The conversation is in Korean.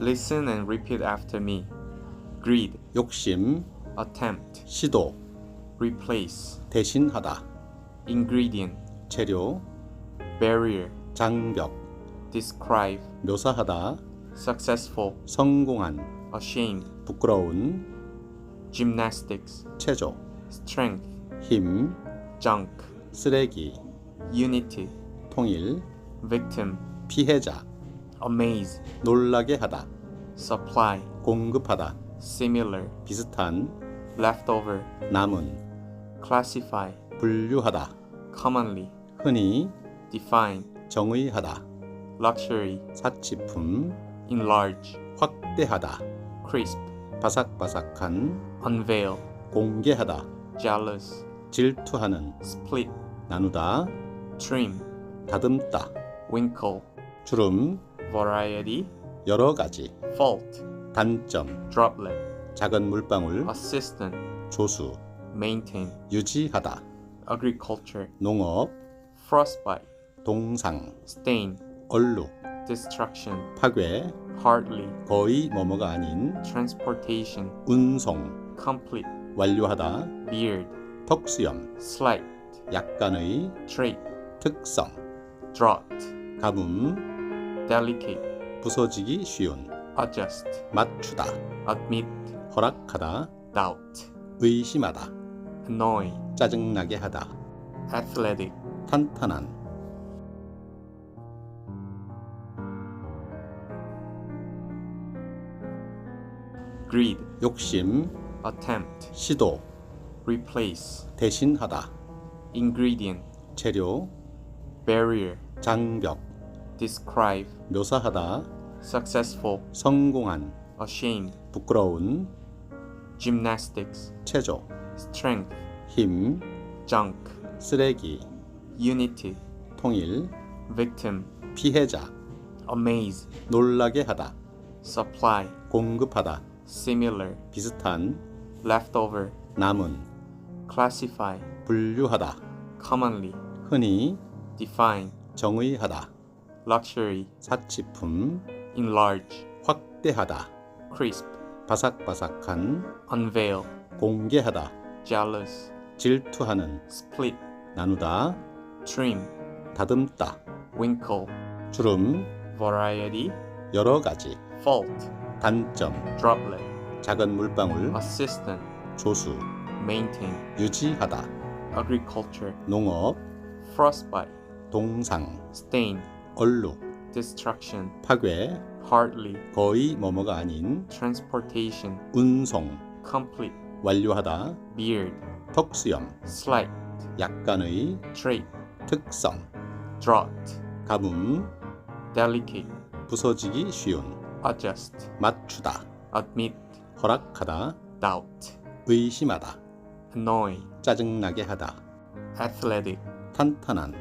Listen and repeat after me. Greed, 욕심, attempt, 시도, replace, 대신하다, ingredient, 재료, barrier, 장벽, describe, 묘사하다, successful, 성공한, ashamed, 부끄러운, gymnastics, 체조, strength, 힘, junk, 쓰레기, unity, 통일, victim, 피해자, amaze, 놀라게 하다, supply, 공급하다, similar, 비슷한, leftover, 남은, classify, 분류하다, commonly, 흔히, define, 정의하다, luxury, 사치품, enlarge, 확대하다, crisp, 바삭바삭한, unveil, 공개하다, jealous, 질투하는, split, 나누다, trim, 다듬다, winkle, 주름, variety, 여러 가지, fault, 단점, droplet, 작은 물방울, assistant, 조수, maintain, 유지하다, agriculture, 농업, frostbite, 동상, stain, 얼룩, destruction, 파괴, hardly, 거의 뭐뭐가 아닌, transportation, 운송, complete, 완료하다, beard, 턱수염, slight, 약간의, trait, 특성, draught, 가뭄, delicate, 부서지기 쉬운, adjust, 맞추다, admit, 허락하다, doubt, 의심하다, annoy, 짜증나게 하다, athletic, 탄탄한, greed, 욕심, attempt, 시도, replace, 대신하다, ingredient, 재료, barrier, 장벽, describe, 묘사하다, successful, 성공한, ashamed, 부끄러운, gymnastics, 체조, strength, 힘, junk, 쓰레기, unity, 통일, victim, 피해자, amaze, 놀라게 하다, supply, 공급하다, similar, 비슷한, leftover, 남은, classify, 분류하다, commonly, 흔히, define, 정의하다, luxury, 사치품, enlarge, 확대하다, crisp, 바삭바삭한, unveil, 공개하다, jealous, 질투하는, split, 나누다, trim, 다듬다, winkle, 주름, variety, 여러 가지, fault, 단점, droplet, 작은 물방울, assistant, 조수, maintain, 유지하다, agriculture, 농업, frostbite, 동상, stain, 얼룩, destruction, 파괴, hardly, 거의 뭐뭐가 아닌, transportation, 운송, complete, 완료하다, beard, 턱수염, slight, 약간의, trait, 특성, draught, 가뭄, delicate, 부서지기 쉬운, adjust, 맞추다, admit, 허락하다, doubt, 의심하다, annoy, 짜증나게 하다, athletic, 탄탄한,